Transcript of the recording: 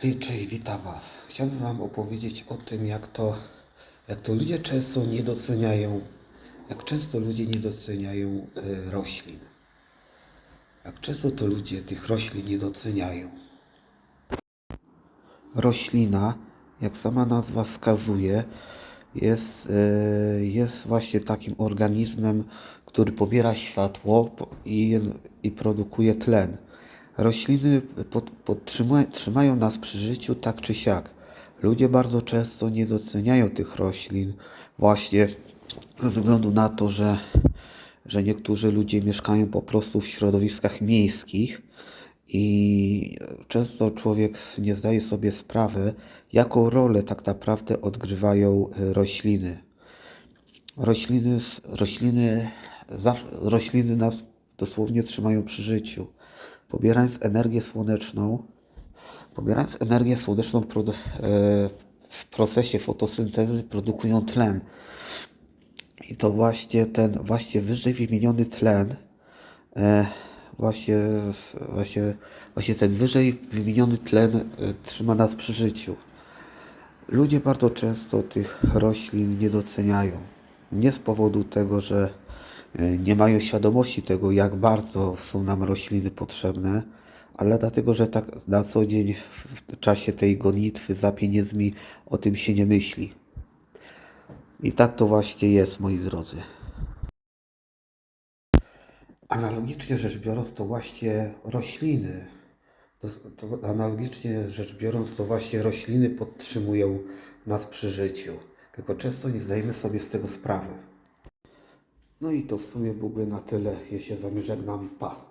Hej, cześć, witam Was. Chciałbym Wam opowiedzieć o tym, jak to, jak to ludzie często nie doceniają, jak często ludzie nie doceniają e, roślin. Jak często to ludzie tych roślin nie doceniają. Roślina, jak sama nazwa wskazuje, jest, e, jest właśnie takim organizmem, który pobiera światło i, i produkuje tlen. Rośliny pod, podtrzyma, trzymają nas przy życiu tak czy siak. Ludzie bardzo często nie doceniają tych roślin właśnie ze względu na to, że, że niektórzy ludzie mieszkają po prostu w środowiskach miejskich i często człowiek nie zdaje sobie sprawy, jaką rolę tak naprawdę odgrywają e, rośliny. Rośliny, rośliny, rośliny nas dosłownie trzymają przy życiu. Pobierając energię słoneczną, pobierając energię słoneczną e, w procesie fotosyntezy produkują tlen. I to właśnie ten właśnie wyżej wymieniony tlen, e, właśnie, właśnie, właśnie ten wyżej wymieniony tlen e, trzyma nas przy życiu. Ludzie bardzo często tych roślin nie doceniają. Nie z powodu tego, że nie mają świadomości tego, jak bardzo są nam rośliny potrzebne, ale dlatego, że tak na co dzień w czasie tej gonitwy za pieniędzmi o tym się nie myśli. I tak to właśnie jest, moi drodzy. Analogicznie rzecz biorąc, to właśnie rośliny, to, to analogicznie rzecz biorąc, to właśnie rośliny podtrzymują nas przy życiu. Tylko często nie zdajemy sobie z tego sprawy. No i to w sumie byłby na tyle. Ja się z Wami żegnam. Pa!